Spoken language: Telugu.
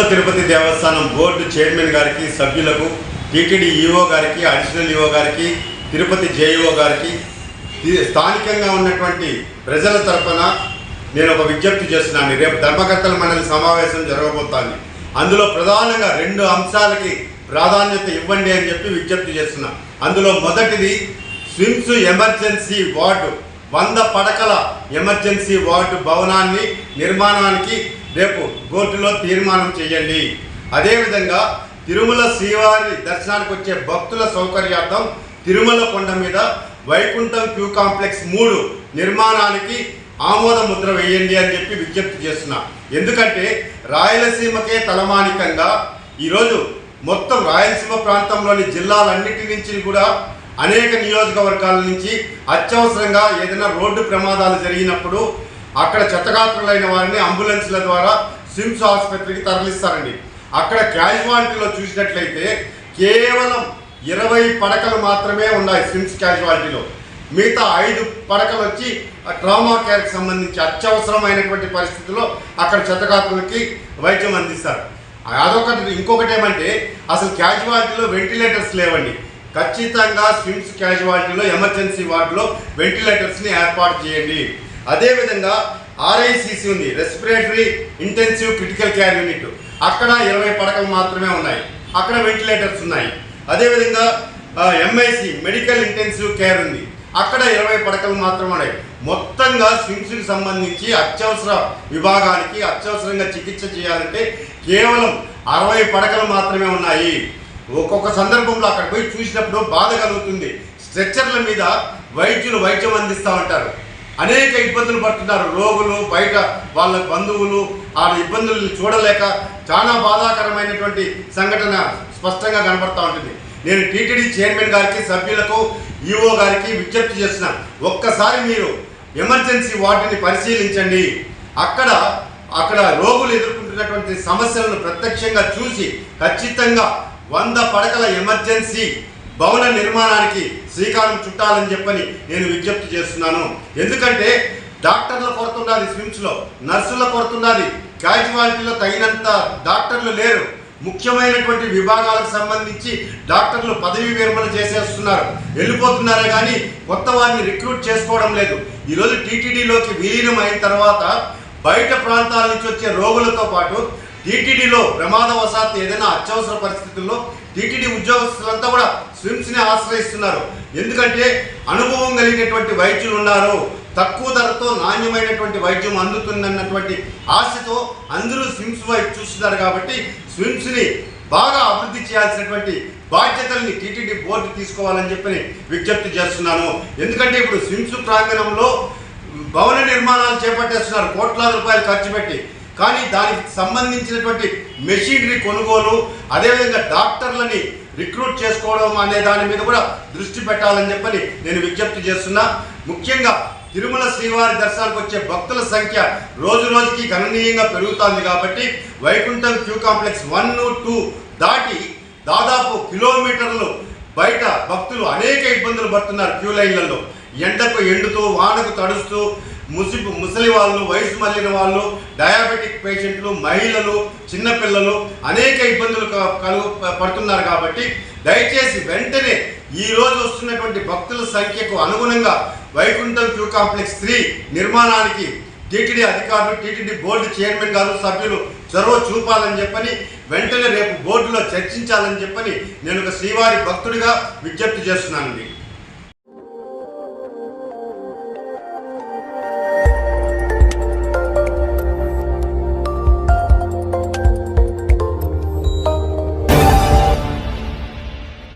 తిరుపతి దేవస్థానం బోర్డు చైర్మన్ గారికి సభ్యులకు టీటీడీ ఈఓ గారికి అడిషనల్ ఈఓ గారికి తిరుపతి జేఈఓ గారికి స్థానికంగా ఉన్నటువంటి ప్రజల తరపున నేను ఒక విజ్ఞప్తి చేస్తున్నాను. రేపు ధర్మకర్తల మండలి సమావేశం జరగబోతోంది. అందులో ప్రధానంగా రెండు అంశాలకి ప్రాధాన్యత ఇవ్వండి అని చెప్పి విజ్ఞప్తి చేస్తున్నా. అందులో మొదటిది స్విమ్స్ ఎమర్జెన్సీ వార్డు. వంద పడకల ఎమర్జెన్సీ వార్డు భవనాన్ని నిర్మాణానికి రేపు బోర్డులో తీర్మానం చేయండి. అదేవిధంగా తిరుమల శ్రీవారి దర్శనానికి వచ్చే భక్తుల సౌకర్యార్థం తిరుమల కొండ మీద వైకుంఠం క్యూ కాంప్లెక్స్ మూడు నిర్మాణానికి ఆమోద ముద్ర వేయండి అని చెప్పి విజ్ఞప్తి చేస్తున్నా. ఎందుకంటే రాయలసీమకే తలమానికంగా ఈరోజు మొత్తం రాయలసీమ ప్రాంతంలోని జిల్లాలన్నిటి నుంచి కూడా అనేక నియోజకవర్గాల నుంచి అత్యవసరంగా ఏదైనా రోడ్డు ప్రమాదాలు జరిగినప్పుడు అక్కడ చెత్తగాత్రులైన వారిని అంబులెన్స్ల ద్వారా సిమ్స్ ఆసుపత్రికి తరలిస్తారండి. అక్కడ క్యాజువాలిటీలో చూసినట్లయితే కేవలం ఇరవై పడకలు మాత్రమే ఉన్నాయి సిమ్స్ క్యాజువాలిటీలో. మిగతా ఐదు పడకలు వచ్చి ట్రామా కేర్కి సంబంధించి అత్యవసరమైనటువంటి పరిస్థితుల్లో అక్కడ చెత్తగాత్రులకి వైద్యం అందిస్తారు. అదొకటి ఇంకొకటి ఏమంటే అసలు క్యాజువాలిటీలో వెంటిలేటర్స్ లేవండి. ఖచ్చితంగా స్విమ్స్ క్యాజువాలిటీలో ఎమర్జెన్సీ వార్డులో వెంటిలేటర్స్ని ఏర్పాటు చేయండి. అదేవిధంగా ఆర్ఐసిసి ఉంది respiratory intensive critical care unit అక్కడ ఇరవై పడకలు మాత్రమే ఉన్నాయి. అక్కడ వెంటిలేటర్స్ ఉన్నాయి. అదేవిధంగా ఎంఐసి మెడికల్ ఇంటెన్సివ్ కేర్ ఉంది. అక్కడ ఇరవై పడకలు మాత్రమే ఉన్నాయి. మొత్తంగా స్విమ్స్కి సంబంధించి అత్యవసర విభాగానికి అత్యవసరంగా చికిత్స చేయాలంటే కేవలం అరవై పడకలు మాత్రమే ఉన్నాయి. ఒక్కొక్క సందర్భంలో అక్కడ పోయి చూసినప్పుడు బాధ కలుగుతుంది. స్ట్రెచ్చర్ల మీద వైద్యులు వైద్యం అందిస్తూ ఉంటారు. అనేక ఇబ్బందులు పడుతున్నారు. రోగులు బయట వాళ్ళ బంధువులు ఆ ఇబ్బందులను చూడలేక చాలా బాధాకరమైనటువంటి సంఘటన స్పష్టంగా కనబడతా ఉంటుంది. నేను టీటీడీ చైర్మన్ గారికి సభ్యులకు ఈఓ గారికి విజ్ఞప్తి చేస్తున్నాను ఒక్కసారి మీరు ఎమర్జెన్సీ వార్డుని పరిశీలించండి. అక్కడ అక్కడ రోగులు ఎదుర్కొంటున్నటువంటి సమస్యలను ప్రత్యక్షంగా చూసి ఖచ్చితంగా వంద పడకల ఎమర్జెన్సీ భవన నిర్మాణానికి శ్రీకారం చుట్టాలని చెప్పని నేను విజ్ఞప్తి చేస్తున్నాను. ఎందుకంటే డాక్టర్ల కొరత ఉన్నది స్విమ్స్లో నర్సుల కొరత ఉన్నది క్యాజువాలిటీలో తగినంత డాక్టర్లు లేరు. ముఖ్యమైనటువంటి విభాగాలకు సంబంధించి డాక్టర్లు పదవి విరమణ చేసేస్తున్నారు. వెళ్ళిపోతున్నారే కానీ కొత్త వారిని రిక్రూట్ చేసుకోవడం లేదు. ఈరోజు టీటీడీలోకి విలీనం అయిన తర్వాత బయట ప్రాంతాల నుంచి వచ్చే రోగులతో పాటు టీటీడీలో ప్రమాదవశాత్తు ఏదైనా అత్యవసర పరిస్థితుల్లో టీటీడీ ఉద్యోగస్తులంతా కూడా స్విమ్స్ని ఆశ్రయిస్తున్నారు. ఎందుకంటే అనుభవం కలిగినటువంటి వైద్యులు ఉన్నారు. తక్కువ ధరతో నాణ్యమైనటువంటి వైద్యం అందుతుందన్నటువంటి ఆశతో అందరూ స్విమ్స్ వైపు చూస్తున్నారు కాబట్టి స్విమ్స్ని బాగా అభివృద్ధి చేయాల్సినటువంటి బాధ్యతల్ని టీటీడీ బోర్డు తీసుకోవాలని చెప్పి విజ్ఞప్తి చేస్తున్నాను. ఎందుకంటే ఇప్పుడు స్విమ్స్ ప్రాంగణంలో భవన నిర్మాణాలు చేపట్టేస్తున్నారు. కోట్లాది రూపాయలు ఖర్చు పెట్టి. కానీ దానికి సంబంధించినటువంటి మెషినరీ కొనుగోలు అదేవిధంగా డాక్టర్లని రిక్రూట్ చేసుకోవడం అనే దాని మీద కూడా దృష్టి పెట్టాలని చెప్పని నేను విజ్ఞప్తి చేస్తున్నా. ముఖ్యంగా తిరుమల శ్రీవారి దర్శనానికి వచ్చే భక్తుల సంఖ్య రోజు రోజుకి గణనీయంగా పెరుగుతోంది కాబట్టి Vaikuntham queue complex one two దాటి దాదాపు కిలోమీటర్లు బయట భక్తులు అనేక ఇబ్బందులు పడుతున్నారు క్యూ లైన్లలో. ఎండకు ఎండుతూ వానకు తడుస్తూ ముసిపు ముసలి వాళ్ళు వయసు మళ్ళిన వాళ్ళు డయాబెటిక్ పేషెంట్లు మహిళలు చిన్నపిల్లలు అనేక ఇబ్బందులు కలుగు పడుతున్నారు కాబట్టి దయచేసి వెంటనే ఈ రోజు వస్తున్నటువంటి భక్తుల సంఖ్యకు అనుగుణంగా వైకుంఠం క్యూ కాంప్లెక్స్ త్రీ నిర్మాణానికి టీటీడీ అధికారులు టీటీడీ బోర్డు చైర్మన్ గారు సభ్యులు చొరవ చూపాలని చెప్పని వెంటనే రేపు బోర్డులో చర్చించాలని చెప్పని నేను ఒక శ్రీవారి భక్తుడిగా విజ్ఞప్తి చేస్తున్నానండి.